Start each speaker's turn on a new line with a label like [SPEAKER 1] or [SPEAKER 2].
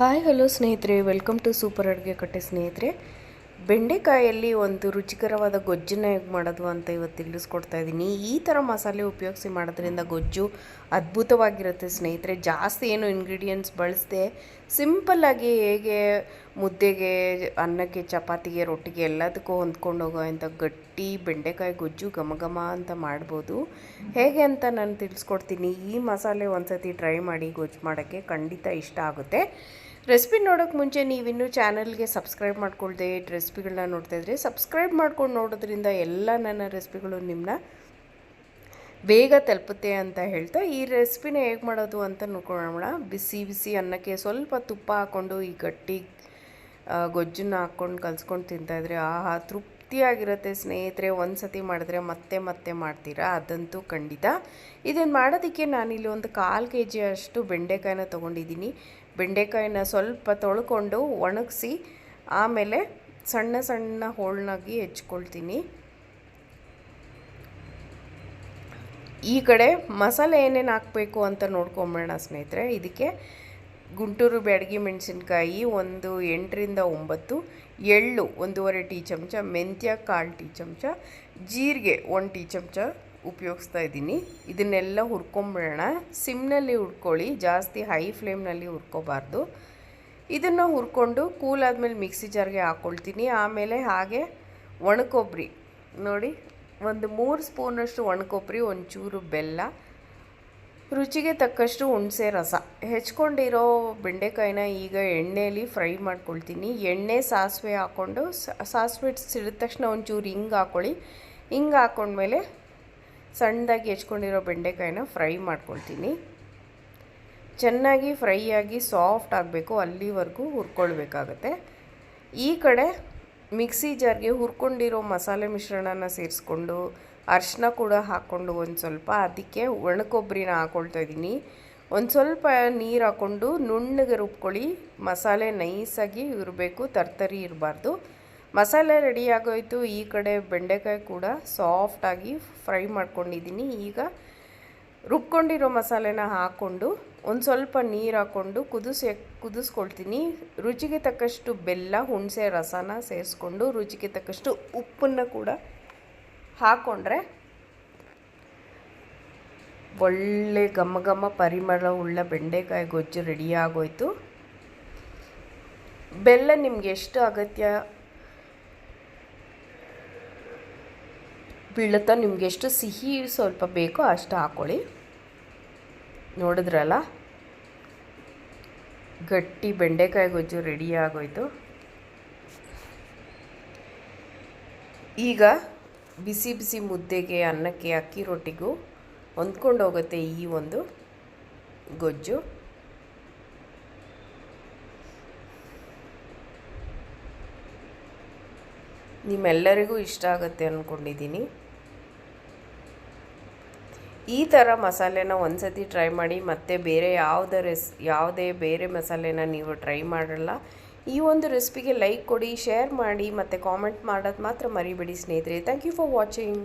[SPEAKER 1] Hi, hello ಸ್ನೇಹಿತರೆ. Welcome to super ಅಡುಗೆ ಕಟ್ಟೆ ಸ್ನೇಹಿತರೆ. ಬೆಂಡೆಕಾಯಲ್ಲಿ ಒಂದು ರುಚಿಕರವಾದ ಗೊಜ್ಜನ್ನು ಹೇಗೆ ಮಾಡೋದು ಅಂತ ಇವತ್ತು ತಿಳಿಸ್ಕೊಡ್ತಾ ಇದ್ದೀನಿ. ಈ ಥರ ಮಸಾಲೆ ಉಪಯೋಗಿಸಿ ಮಾಡೋದ್ರಿಂದ ಗೊಜ್ಜು ಅದ್ಭುತವಾಗಿರುತ್ತೆ ಸ್ನೇಹಿತರೆ. ಜಾಸ್ತಿ ಏನು ಇಂಗ್ರೀಡಿಯೆಂಟ್ಸ್ ಬಳಸದೆ ಸಿಂಪಲ್ಲಾಗಿ ಹೇಗೆ ಮುದ್ದೆಗೆ, ಅನ್ನಕ್ಕೆ, ಚಪಾತಿಗೆ, ರೊಟ್ಟಿಗೆ ಎಲ್ಲದಕ್ಕೂ ಹೊಂದ್ಕೊಂಡು ಹೋಗೋ ಅಂಥ ಗಟ್ಟಿ ಬೆಂಡೆಕಾಯಿ ಗೊಜ್ಜು ಘಮ ಘಮ ಅಂತ ಮಾಡ್ಬೋದು. ಹೇಗೆ ಅಂತ ನಾನು ತಿಳಿಸ್ಕೊಡ್ತೀನಿ. ಈ ಮಸಾಲೆ ಒಂದ್ಸತಿ ಟ್ರೈ ಮಾಡಿ ಗೊಜ್ಜು ಮಾಡೋಕ್ಕೆ ಖಂಡಿತ ಇಷ್ಟ ಆಗುತ್ತೆ. ರೆಸಿಪಿ ನೋಡೋಕ್ಕೆ ಮುಂಚೆ ನೀವಿನ್ನೂ ಚಾನಲ್ಗೆ ಸಬ್ಸ್ಕ್ರೈಬ್ ಮಾಡ್ಕೊಳ್ದೆ ರೆಸಿಪಿಗಳನ್ನ ನೋಡ್ತಾ ಇದ್ರೆ ಸಬ್ಸ್ಕ್ರೈಬ್ ಮಾಡ್ಕೊಂಡು ನೋಡೋದ್ರಿಂದ ಎಲ್ಲ ನನ್ನ ರೆಸಿಪಿಗಳು ನಿಮ್ಮನ್ನ ಬೇಗ ತಲುಪುತ್ತೆ ಅಂತ ಹೇಳ್ತಾ ಈ ರೆಸಿಪಿನ ಹೇಗೆ ಮಾಡೋದು ಅಂತ ನೋಡ್ಕೊಳ್ಳೋಣ. ಬಿಸಿ ಬಿಸಿ ಅನ್ನಕ್ಕೆ ಸ್ವಲ್ಪ ತುಪ್ಪ ಹಾಕ್ಕೊಂಡು ಈ ಗಟ್ಟಿ ಗೊಜ್ಜನ್ನು ಗೊಜ್ಜನ್ನ ಹಾಕ್ಕೊಂಡು ಕಲಿಸ್ಕೊಂಡು ತಿಂತಾಯಿದ್ರೆ ಆಹಾ, ತೃಪ್ತಿಯಾಗಿರುತ್ತೆ. ಸ್ನೇಹಿತರೆ ಒಂದು ಸತಿ ಮಾಡಿದ್ರೆ ಮತ್ತೆ ಮತ್ತೆ ಮಾಡ್ತೀರಾ? ಅದಂತೂ ಖಂಡಿತ. ಇದನ್ನು ಮಾಡೋದಕ್ಕೆ ನಾನಿಲ್ಲಿ ಒಂದು ಕಾಲು ಕೆ ಜಿ ಅಷ್ಟು ಬೆಂಡೆಕಾಯಿನ ತೊಗೊಂಡಿದ್ದೀನಿ. ಬೆಂಡೆಕಾಯಿನ ಸ್ವಲ್ಪ ತೊಳ್ಕೊಂಡು ಒಣಗಿಸಿ ಆಮೇಲೆ ಸಣ್ಣ ಸಣ್ಣ ಹೋಳನಾಗಿ ಹೆಚ್ಕೊಳ್ತೀನಿ. ಈ ಕಡೆ ಮಸಾಲೆ ಏನೇನು ಹಾಕಬೇಕು ಅಂತ ನೋಡ್ಕೊಂಬೇಡ ಸ್ನೇಹಿತರೆ. ಇದಕ್ಕೆ ಗುಂಟೂರು ಬ್ಯಾಡಗಿ ಮೆಣಸಿನ್ಕಾಯಿ ಒಂದು ಎಂಟರಿಂದ ಒಂಬತ್ತು, ಎಳ್ಳು ಒಂದೂವರೆ ಟೀ ಚಮಚ, ಮೆಂತ್ಯ ಕಾಲು ಟೀ ಚಮಚ, ಜೀರಿಗೆ ಒಂದು ಟೀ ಚಮಚ ಉಪಯೋಗಿಸ್ತಾ ಇದ್ದೀನಿ. ಇದನ್ನೆಲ್ಲ ಹುರ್ಕೊಂಬಿಡೋಣ. ಸಿಮ್ನಲ್ಲಿ ಹುರ್ಕೊಳ್ಳಿ. ಜಾಸ್ತಿ ಹೈ ಫ್ಲೇಮ್ನಲ್ಲಿ ಹುರ್ಕೋಬಾರ್ದು. ಇದನ್ನು ಹುರ್ಕೊಂಡು ಕೂಲ್ ಆದಮೇಲೆ ಮಿಕ್ಸಿ ಜಾರ್ಗೆ ಹಾಕ್ಕೊಳ್ತೀನಿ ಆಮೇಲೆ ಹಾಗೆ ಒಣಕೊಬ್ಬರಿ. ನೋಡಿ, ಒಂದು ಮೂರು ಸ್ಪೂನಷ್ಟು ಒಣಕೊಬ್ಬರಿ, ಒಂಚೂರು ಬೆಲ್ಲ, ರುಚಿಗೆ ತಕ್ಕಷ್ಟು ಹುಣಸೆ ರಸ. ಹೆಚ್ಕೊಂಡಿರೋ ಬೆಂಡೆಕಾಯಿನ ಈಗ ಎಣ್ಣೆಯಲ್ಲಿ ಫ್ರೈ ಮಾಡ್ಕೊಳ್ತೀನಿ. ಎಣ್ಣೆ, ಸಾಸಿವೆ ಹಾಕ್ಕೊಂಡು ಸಾಸಿವೆ ಸಿಡಿದ ತಕ್ಷಣ ಒಂಚೂರು ಹಿಂಗೆ ಹಾಕ್ಕೊಳ್ಳಿ ಹಿಂಗೆ ಹಾಕ್ಕೊಂಡ್ಮೇಲೆ ಸಣ್ಣದಾಗಿ ಹೆಚ್ಕೊಂಡಿರೋ ಬೆಂಡೆಕಾಯಿನ ಫ್ರೈ ಮಾಡ್ಕೊಳ್ತೀನಿ. ಚೆನ್ನಾಗಿ ಫ್ರೈ ಆಗಿ ಸಾಫ್ಟ್ ಆಗಬೇಕು, ಅಲ್ಲಿವರೆಗೂ ಹುರ್ಕೊಳ್ಬೇಕಾಗತ್ತೆ. ಈ ಕಡೆ ಮಿಕ್ಸಿ ಜಾರ್ಗೆ ಹುರ್ಕೊಂಡಿರೋ ಮಸಾಲೆ ಮಿಶ್ರಣನ ಸೇರಿಸ್ಕೊಂಡು ಅರಿಶಿನ ಕೂಡ ಹಾಕ್ಕೊಂಡು ಒಂದು ಸ್ವಲ್ಪ, ಅದಕ್ಕೆ ಒಣಕೊಬ್ಬರಿನ ಹಾಕ್ಕೊಳ್ತಾ ಇದ್ದೀನಿ. ಒಂದು ಸ್ವಲ್ಪ ನೀರು ಹಾಕ್ಕೊಂಡು ನುಣ್ಣಗೆ ರುಬ್ಕೊಳ್ಳಿ, ಮಸಾಲೆ ನೈಸಾಗಿ ಇರಬೇಕು ತರ್ತರಿ ಇರಬಾರ್ದು. ಮಸಾಲೆ ರೆಡಿ ಆಗೋಯ್ತು. ಈ ಕಡೆ ಬೆಂಡೆಕಾಯಿ ಕೂಡ ಸಾಫ್ಟಾಗಿ ಫ್ರೈ ಮಾಡ್ಕೊಂಡಿದ್ದೀನಿ. ಈಗ ರುಬ್ಕೊಂಡಿರೋ ಮಸಾಲೆನ ಹಾಕ್ಕೊಂಡು ಒಂದು ಸ್ವಲ್ಪ ನೀರು ಹಾಕ್ಕೊಂಡು ಕುದಿಸಿ, ಕುದಿಸ್ಕೊಳ್ತೀನಿ. ರುಚಿಗೆ ತಕ್ಕಷ್ಟು ಬೆಲ್ಲ, ಹುಣಸೆ, ರಸನ ಸೇರಿಸ್ಕೊಂಡು ರುಚಿಗೆ ತಕ್ಕಷ್ಟು ಉಪ್ಪನ್ನು ಕೂಡ ಹಾಕ್ಕೊಂಡ್ರೆ ಒಳ್ಳೆ ಘಮ ಘಮ ಪರಿಮಳ ಉಳ್ಳ ಬೆಂಡೆಕಾಯಿ ಗೊಜ್ಜು ರೆಡಿ ಬೆಲ್ಲ ನಿಮ್ಗೆ ಎಷ್ಟು ಅಗತ್ಯ ಬೀಳುತ್ತೋ ನಿಮ್ಗೆ ಎಷ್ಟು ಸಿಹಿ ಸ್ವಲ್ಪ ಬೇಕೋ ಅಷ್ಟು ಹಾಕ್ಕೊಳ್ಳಿ ನೋಡಿದ್ರಲ್ಲ? ಗಟ್ಟಿ ಬೆಂಡೆಕಾಯಿ ಗೊಜ್ಜು ರೆಡಿ ಆಗೋಯ್ತು. ಈಗ ಬಿಸಿ ಬಿಸಿ ಮುದ್ದೆಗೆ, ಅನ್ನಕ್ಕೆ, ಅಕ್ಕಿ ರೊಟ್ಟಿಗೂ ಹೊಂದ್ಕೊಂಡು ಹೋಗುತ್ತೆ ಈ ಒಂದು ಗೊಜ್ಜು. ನಿಮ್ಮೆಲ್ಲರಿಗೂ ಇಷ್ಟ ಆಗುತ್ತೆ ಅಂದ್ಕೊಂಡಿದ್ದೀನಿ ಈ ಥರ ಮಸಾಲೆನ ಒಂದ್ಸತಿ ಟ್ರೈ ಮಾಡಿ ಮತ್ತೆ ಬೇರೆ ಯಾವುದೇ ರೆಸ್, ಯಾವುದೇ ಬೇರೆ ಮಸಾಲೆನ ನೀವು ಟ್ರೈ ಮಾಡಲ್ಲ. ಈ ಒಂದು ರೆಸಿಪಿಗೆ ಲೈಕ್ ಕೊಡಿ ಶೇರ್ ಮಾಡಿ ಮತ್ತು ಕಾಮೆಂಟ್ ಮಾಡೋದು ಮಾತ್ರ ಮರಿಬೇಡಿ ಸ್ನೇಹಿತರೆ. Thank you for watching